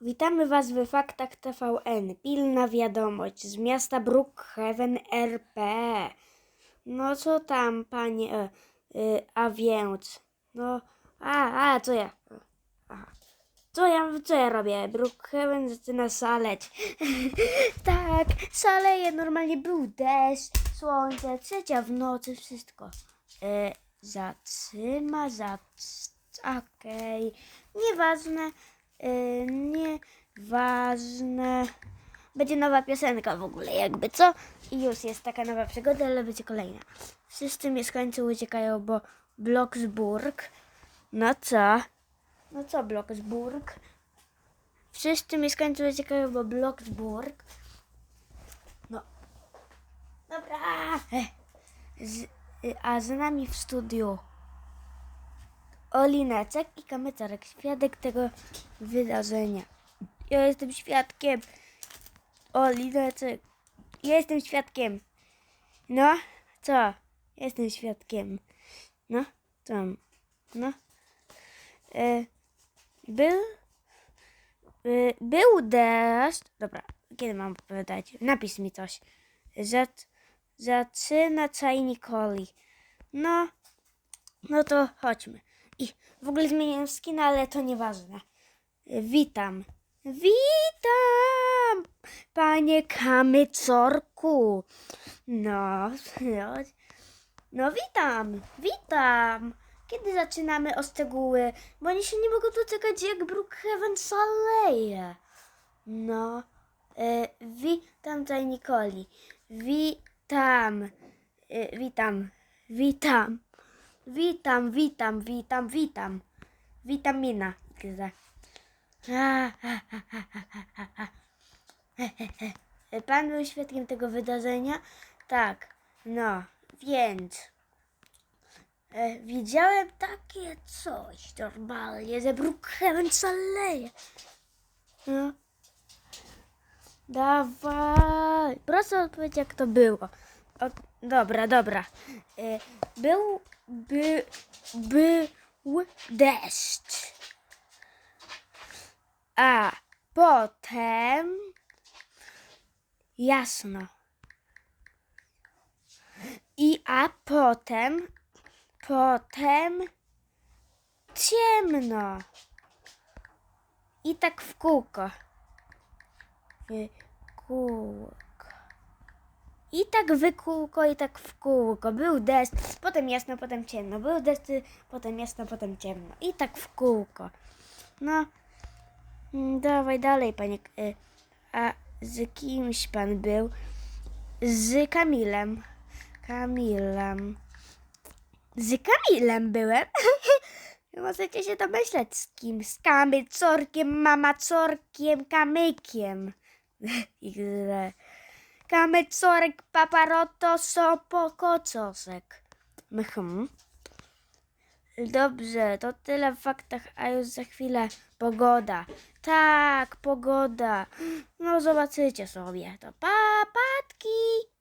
Witamy Was w Faktach TVN. Pilna wiadomość z miasta Brookhaven RP. No co tam, panie, e, e, a więc, no, a, a, co ja, aha. Co ja, co ja robię? Brookhaven zaczyna szaleć. tak, szaleje, normalnie był deszcz, słońce, trzecia w nocy, wszystko. E, zatrzyma, zac... okej, nieważne, e, nieważne. Będzie nowa piosenka w ogóle, jakby co? I już jest taka nowa przygoda, ale będzie kolejna. Wszyscy mieszkańcy uciekają, bo Bloksburg. No co? No co Bloksburg? Wszyscy mieszkańcy uciekają, bo Bloksburg. No. Dobra. Z, y, a z nami w studiu Olineczek i Kamycarek, świadek tego wydarzenia. Ja jestem świadkiem. Olineczek. Ja jestem świadkiem. No, co? Jestem świadkiem. No, co? No. E, był. E, był deszcz. Dobra, kiedy mam opowiadać? Napisz mi coś. Zac, zaczyna czajnikoli. No, no to chodźmy. I w ogóle zmieniłem skin, ale to nieważne. Witam. Witam, panie kamycorku. No, no, no witam, witam. Kiedy zaczynamy o szczegóły? Bo oni się nie mogą doczekać, jak Brookhaven szaleje. No, e, witam tutaj Nikoli. Witam, e, witam, witam. Witam, witam, witam, witam. Witamina. XD. Pan był świadkiem tego wydarzenia? Tak. No, więc e, widziałem takie coś normalnie, że Brookhaven szaleje. No. Dawaj. Proszę odpowiedź, jak to było. O, dobra, dobra. E, był, by, był deszcz. A potem jasno. I a potem, potem ciemno. I tak w kółko. W kółko. I tak w kółko, i tak w kółko. Był deszcz, potem jasno, potem ciemno. Był deszcz, potem jasno, potem ciemno. I tak w kółko. No, mm, dawaj dalej, panie. Y, A z kimś pan był? Z Kamilem. Kamilem. Z Kamilem byłem. Możecie się domyśleć z kim. Z kamycorkiem, mamacorkiem, kamykiem. XD. Kamycorek, paparoto, sopokocosek. Mhm. Dobrze, to tyle w faktach, a już za chwilę pogoda. Tak, pogoda. No zobaczycie sobie. To papatki.